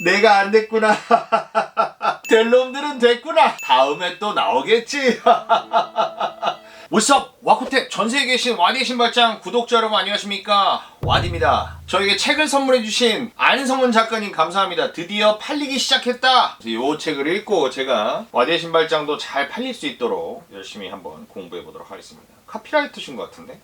내가 안 됐구나. 될 놈들은 됐구나. 다음에 또 나오겠지. What's 와쿠탭 전세에 계신 와디 신발장 구독자 여러분 안녕하십니까 와디입니다 저에게 책을 선물해주신 안성문 작가님 감사합니다 드디어 팔리기 시작했다 이 책을 읽고 제가 와디 신발장도 잘 팔릴 수 있도록 열심히 한번 공부해 보도록 하겠습니다 카피라이트신 것 같은데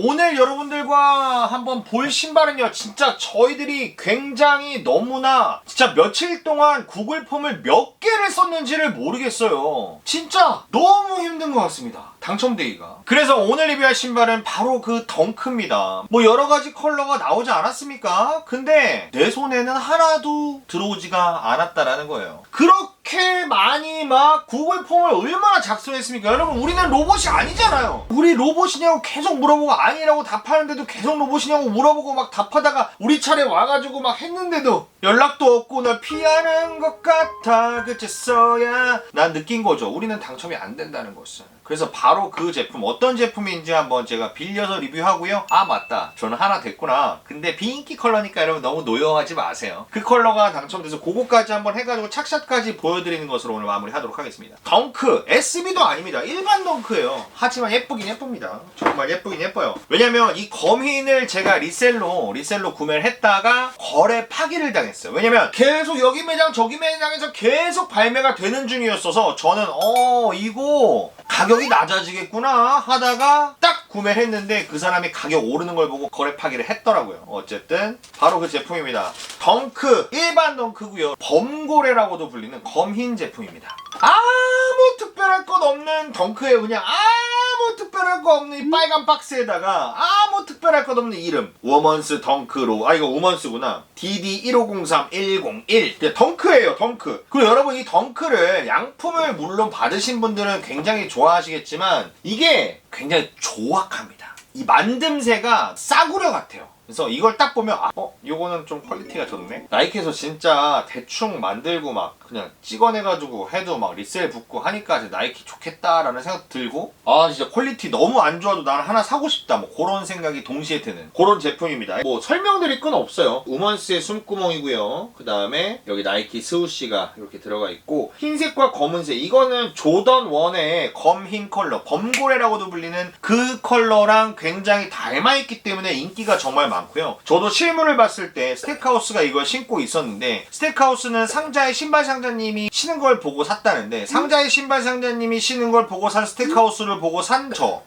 오늘 여러분들과 한번 볼 신발은요, 진짜 저희들이 굉장히 너무나 진짜 며칠 동안 구글 폼을 몇 개를 썼는지를 모르겠어요. 진짜 너무 힘든 것 같습니다. 당첨되기가. 그래서 오늘 리뷰할 신발은 바로 그 덩크입니다. 뭐 여러 가지 컬러가 나오지 않았습니까? 근데 내 손에는 하나도 들어오지가 않았다라는 거예요. 그렇게 많이 막 구글 폼을 얼마나 작성했습니까? 여러분, 우리는 로봇이 아니잖아요. 우리 로봇이냐고 계속 물어보고 아니라고 답하는데도 계속 로봇이냐고 물어보고 막 답하다가 우리 차례 와가지고 막 했는데도 연락도 없고 널 피하는 것 같아 그쳤어야 난 느낀 거죠. 우리는 당첨이 안 된다는 것을. 그래서 바로 그 제품 어떤 제품인지 한번 제가 빌려서 리뷰하고요. 아 맞다. 저는 하나 됐구나. 근데 비인기 컬러니까 여러분 너무 노여워하지 마세요. 그 컬러가 당첨돼서 그거까지 한번 해가지고 착샷까지 보여드리는 것으로 오늘 마무리하도록 하겠습니다. 덩크 SB도 아닙니다. 일반 덩크예요. 하지만 예쁘긴 예쁩니다. 정말 예쁘긴 예뻐요. 왜냐면 이 검흰을 제가 리셀로 리셀로 구매를 했다가 거래 파기를 당했어요. 왜냐면 계속 여기 매장 저기 매장에서 계속 발매가 되는 중이었어서 저는 어 이거 가격 이 낮아지겠구나 하다가 딱 구매를 했는데 그 사람이 가격 오르는 걸 보고 거래 파기를 했더라고요. 어쨌든 바로 그 제품입니다. 덩크 일반 덩크고요. 범고래라고도 불리는 검흰 제품입니다. 아무 특별할 것 없는 덩크예요. 그냥 아무 특별할 거 없는 이 빨간 박스에다가 아무 특별할 것 없는 이름. 워먼스 덩크로 아 이거 우먼스구나 DD1503101 덩크예요 덩크. 그리고 여러분 이 덩크를 양품을 물론 받으신 분들은 굉장히 좋아하시겠지만 이게 굉장히 조악합니다. 이 만듦새가 싸구려 같아요. 그래서 이걸 딱 보면 아, 어? 요거는 좀 퀄리티가 좋네. 나이키에서 진짜 대충 만들고 막 그냥 찍어내가지고 해도 막 리셀 붙고 하니까 이제 나이키 좋겠다라는 생각 들고 아 진짜 퀄리티 너무 안 좋아도 나는 하나 사고 싶다. 뭐 그런 생각이 동시에 드는 그런 제품입니다. 뭐 설명드릴 건 없어요. 우먼스의 숨구멍이고요. 그 다음에 여기 나이키 스우시가 이렇게 들어가 있고 흰색과 검은색. 이거는 조던 1의 검흰 컬러 범고래라고도 불리는 그 컬러랑 굉장히 닮아있기 때문에 인기가 정말 많고요. 저도 실물을 봤을 때 스테이크하우스가 이걸 신고 있었는데 스테이크하우스는 상자에 신발 상 자님이 신은 걸 보고 샀다는데 상자에 신발 상자님이 신은 걸 보고 산 스테이크하우스를 보고 산 저.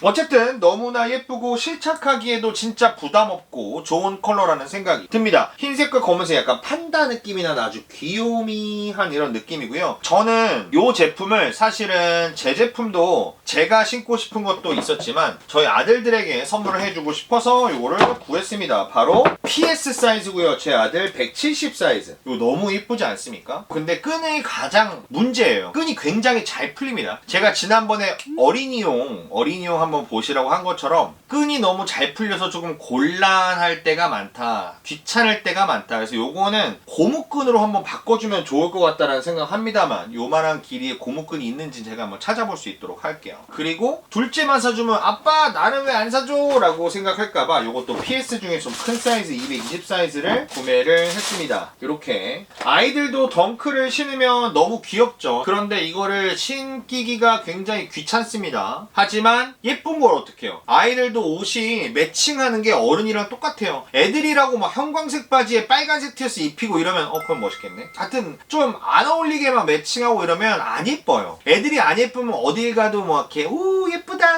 어쨌든 너무나 예쁘고 실착하기에도 진짜 부담 없고 좋은 컬러라는 생각이 듭니다. 흰색과 검은색 약간 판다 느낌이 나는 아주 귀요미한 이런 느낌이고요. 저는 이 제품을 사실은 제 제품도 제가 신고 싶은 것도 있었지만 저희 아들들에게 선물을 해주고 싶어서 이거를 구했습니다. 바로 PS 사이즈고요. 제 아들 170 사이즈. 이거 너무 이쁘지 않습니까? 근데 끈이 가장 문제예요. 끈이 굉장히 잘 풀립니다. 제가 지난번에 어린이용 어린이용 한번 보시라고 한 것처럼 끈이 너무 잘 풀려서 조금 곤란할 때가 많다. 귀찮을 때가 많다. 그래서 요거는 고무끈으로 한번 바꿔주면 좋을 것 같다라는 생각합니다만 요만한 길이의 고무끈이 있는지 제가 한번 찾아볼 수 있도록 할게요. 그리고 둘째만 사주면 아빠 나는 왜 안 사줘? 라고 생각할까봐 요것도 PS 중에 좀 큰 사이즈 220 사이즈를 구매를 했습니다. 이렇게 아이들도 덩크를 신으면 너무 귀엽죠. 그런데 이거를 신기기가 굉장히 귀찮습니다. 하지만 예쁜 걸 어떡해요. 아이들도 옷이 매칭하는 게 어른이랑 똑같아요. 애들이라고 막 형광색 바지에 빨간색 티셔츠 입히고 이러면 어 그럼 멋있겠네. 하여튼 좀 안 어울리게만 매칭하고 이러면 안 예뻐요. 애들이 안 예쁘면 어딜 가도 뭐 이렇게 우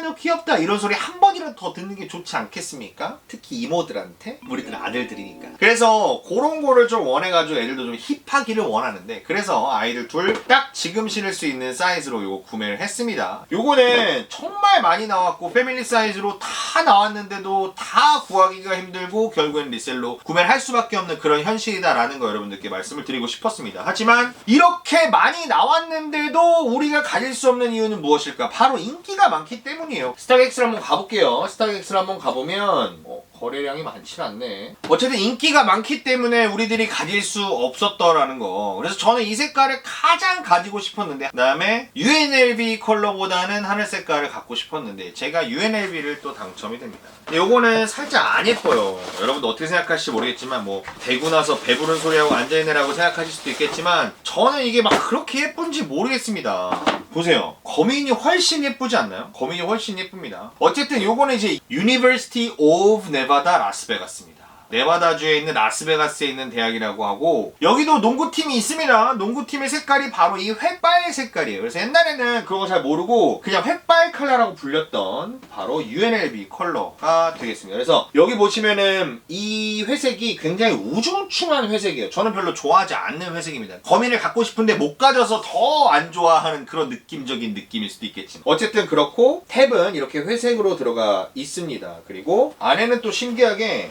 너 귀엽다 이런 소리 한 번이라도 더 듣는 게 좋지 않겠습니까? 특히 이모들한테 우리들은 아들들이니까. 그래서 그런 거를 좀 원해가지고 애들도 좀 힙하기를 원하는데 그래서 아이들 둘 딱 지금 신을 수 있는 사이즈로 요거 구매를 했습니다. 요거는 정말 많이 나왔고 패밀리 사이즈로 다 나왔는데도 다 구하기가 힘들고 결국엔 리셀로 구매를 할 수밖에 없는 그런 현실이다라는 거 여러분들께 말씀을 드리고 싶었습니다. 하지만 이렇게 많이 나왔는데도 우리가 가질 수 없는 이유는 무엇일까? 바로 인기가 많기 때문 이에요. 스타렉스를 한번 가볼게요. 스타렉스를 한번 가보면 어, 거래량이 많진 않네. 어쨌든 인기가 많기 때문에 우리들이 가질 수 없었더라는 거. 그래서 저는 이 색깔을 가장 가지고 싶었는데, 그 다음에 UNLV 컬러보다는 하늘 색깔을 갖고 싶었는데, 제가 UNLV를 또 당첨이 됩니다. 요거는 살짝 안 예뻐요. 여러분도 어떻게 생각하실지 모르겠지만, 뭐, 대구 나서 배부른 소리하고 앉아있느라고 생각하실 수도 있겠지만, 저는 이게 막 그렇게 예쁜지 모르겠습니다. 보세요. 거민이 훨씬 예쁘지 않나요? 거민이 훨씬 예쁩니다. 어쨌든 요거는 이제 University of Nevada 라스베가스입니다. 네바다주에 있는 라스베가스에 있는 대학이라고 하고 여기도 농구팀이 있습니다. 농구팀의 색깔이 바로 이 횃발 색깔이에요. 그래서 옛날에는 그거 잘 모르고 그냥 횃발 컬러라고 불렸던 바로 UNLV 컬러가 되겠습니다. 그래서 여기 보시면은 이 회색이 굉장히 우중충한 회색이에요. 저는 별로 좋아하지 않는 회색입니다. 거민을 갖고 싶은데 못 가져서 더 안 좋아하는 그런 느낌적인 느낌일 수도 있겠지만 어쨌든 그렇고 탭은 이렇게 회색으로 들어가 있습니다. 그리고 안에는 또 신기하게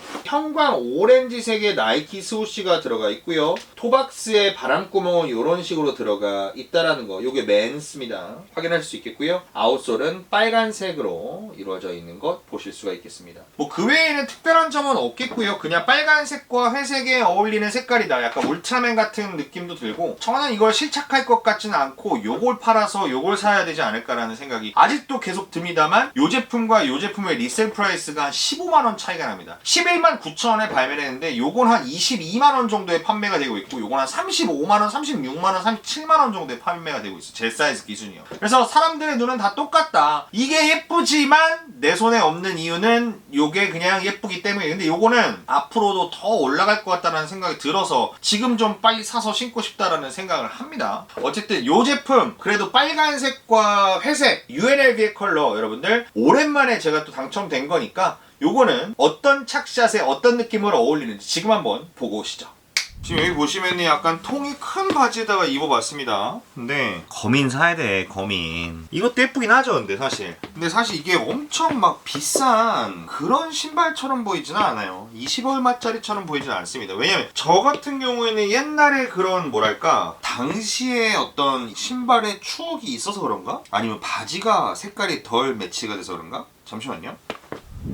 형광 오렌지색의 나이키 스우시가 들어가 있고요. 토박스의 바람구멍은 이런 식으로 들어가 있다라는 거. 이게 맨스입니다. 확인할 수 있겠고요. 아웃솔은 빨간색으로 이루어져 있는 것 보실 수가 있겠습니다. 뭐 그 외에는 특별한 점은 없겠고요. 그냥 빨간색과 회색에 어울리는 색깔이다. 약간 울트라맨 같은 느낌도 들고 저는 이걸 실착할 것 같지는 않고 요걸 팔아서 요걸 사야 되지 않을까라는 생각이 아직도 계속 듭니다만 요 제품과 요 제품의 리셀 프라이스가 한 15만 원 차이가 납니다. 11만 9천 원에 발매를 했는데 요건 한 22만 원 정도에 판매가 되고 있고 요건 한 35만 원, 36만 원, 37만 원 정도에 판매가 되고 있어. 제 사이즈 기준이요. 그래서 사람들의 눈은 다 똑같다. 이게 예쁘지만 내 손에 없는 이유는 요게 그냥 예쁘기 때문에 근데 요거는 앞으로도 더 올라갈 것 같다는 생각이 들어서 지금 좀 빨리 사서 신고 싶다라는 생각을 합니다. 어쨌든 요 제품 그래도 빨간색과 회색 UNLV의 컬러 여러분들 오랜만에 제가 또 당첨된 거니까 요거는 어떤 착샷에 어떤 느낌으로 어울리는지 지금 한번 보고 오시죠. 지금 여기 보시면 약간 통이 큰 바지에다가 입어봤습니다. 근데 거민 사야 돼, 거민. 이것도 예쁘긴 하죠, 근데 사실. 근데 사실 이게 엄청 막 비싼 그런 신발처럼 보이지는 않아요. 20얼마짜리처럼 보이지는 않습니다. 왜냐면 저 같은 경우에는 옛날에 그런 뭐랄까 당시에 어떤 신발의 추억이 있어서 그런가? 아니면 바지가 색깔이 덜 매치가 돼서 그런가? 잠시만요.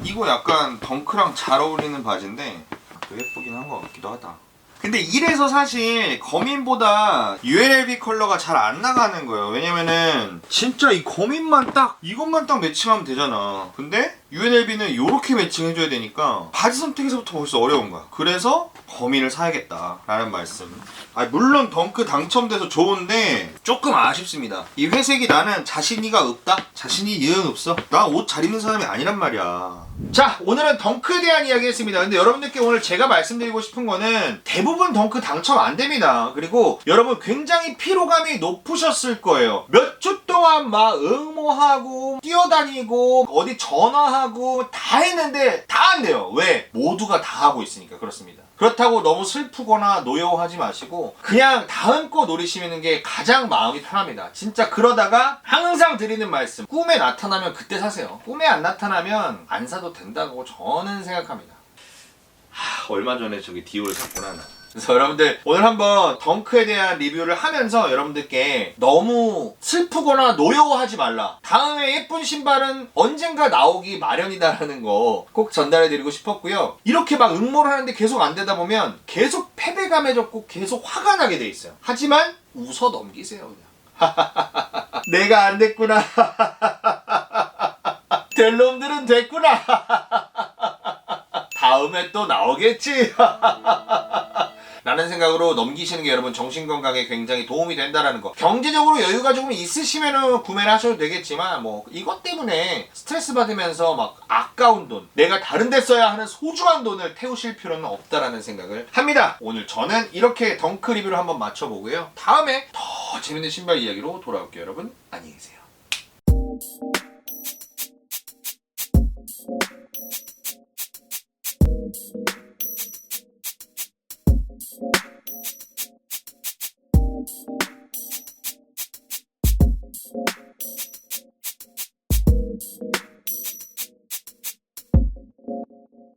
이거 약간 덩크랑 잘 어울리는 바지인데 또 예쁘긴 한 것 같기도 하다. 근데 이래서 사실 거민보다 UNLV 컬러가 잘 안 나가는 거예요. 왜냐면은 진짜 이 거민만 딱 이것만 딱 매칭하면 되잖아. 근데 UNLV는 이렇게 매칭해줘야 되니까 바지 선택에서부터 벌써 어려운 거야. 그래서 거민을 사야겠다 라는 말씀. 아 물론 덩크 당첨돼서 좋은데 조금 아쉽습니다. 이 회색이 나는 자신이가 없다. 자신이 영 없어. 나 옷 잘 입는 사람이 아니란 말이야. 자 오늘은 덩크에 대한 이야기 했습니다. 근데 여러분들께 오늘 제가 말씀드리고 싶은 거는 대부분 덩크 당첨 안 됩니다. 그리고 여러분 굉장히 피로감이 높으셨을 거예요. 몇 주 동안 막 응모하고 뛰어다니고 어디 전화하고 다 했는데 다 안 돼요. 왜? 모두가 다 하고 있으니까 그렇습니다. 그렇다고 너무 슬프거나 노여워하지 마시고 그냥 다음 거 노리시는 게 가장 마음이 편합니다. 진짜 그러다가 항상 드리는 말씀 꿈에 나타나면 그때 사세요. 꿈에 안 나타나면 안 사도 된다고 저는 생각합니다. 하, 얼마 전에 저기 디올 샀구나 나. 그래서 여러분들 오늘 한번 덩크에 대한 리뷰를 하면서 여러분들께 너무 슬프거나 노여워하지 말라. 다음에 예쁜 신발은 언젠가 나오기 마련이다라는 거 꼭 전달해 드리고 싶었고요. 이렇게 막 응모를 하는데 계속 안 되다 보면 계속 패배감에 젖고 계속 화가 나게 돼 있어요. 하지만 웃어 넘기세요 그냥. 내가 안 됐구나. 될 놈들은 됐구나. 다음에 또 나오겠지. 라는 생각으로 넘기시는 게 여러분 정신 건강에 굉장히 도움이 된다라는 거. 경제적으로 여유가 조금 있으시면 구매를 하셔도 되겠지만, 뭐, 이것 때문에 스트레스 받으면서 막 아까운 돈, 내가 다른 데 써야 하는 소중한 돈을 태우실 필요는 없다라는 생각을 합니다. 오늘 저는 이렇게 덩크 리뷰를 한번 맞춰 보고요. 다음에 더 재밌는 신발 이야기로 돌아올게요. 여러분, 안녕히 계세요.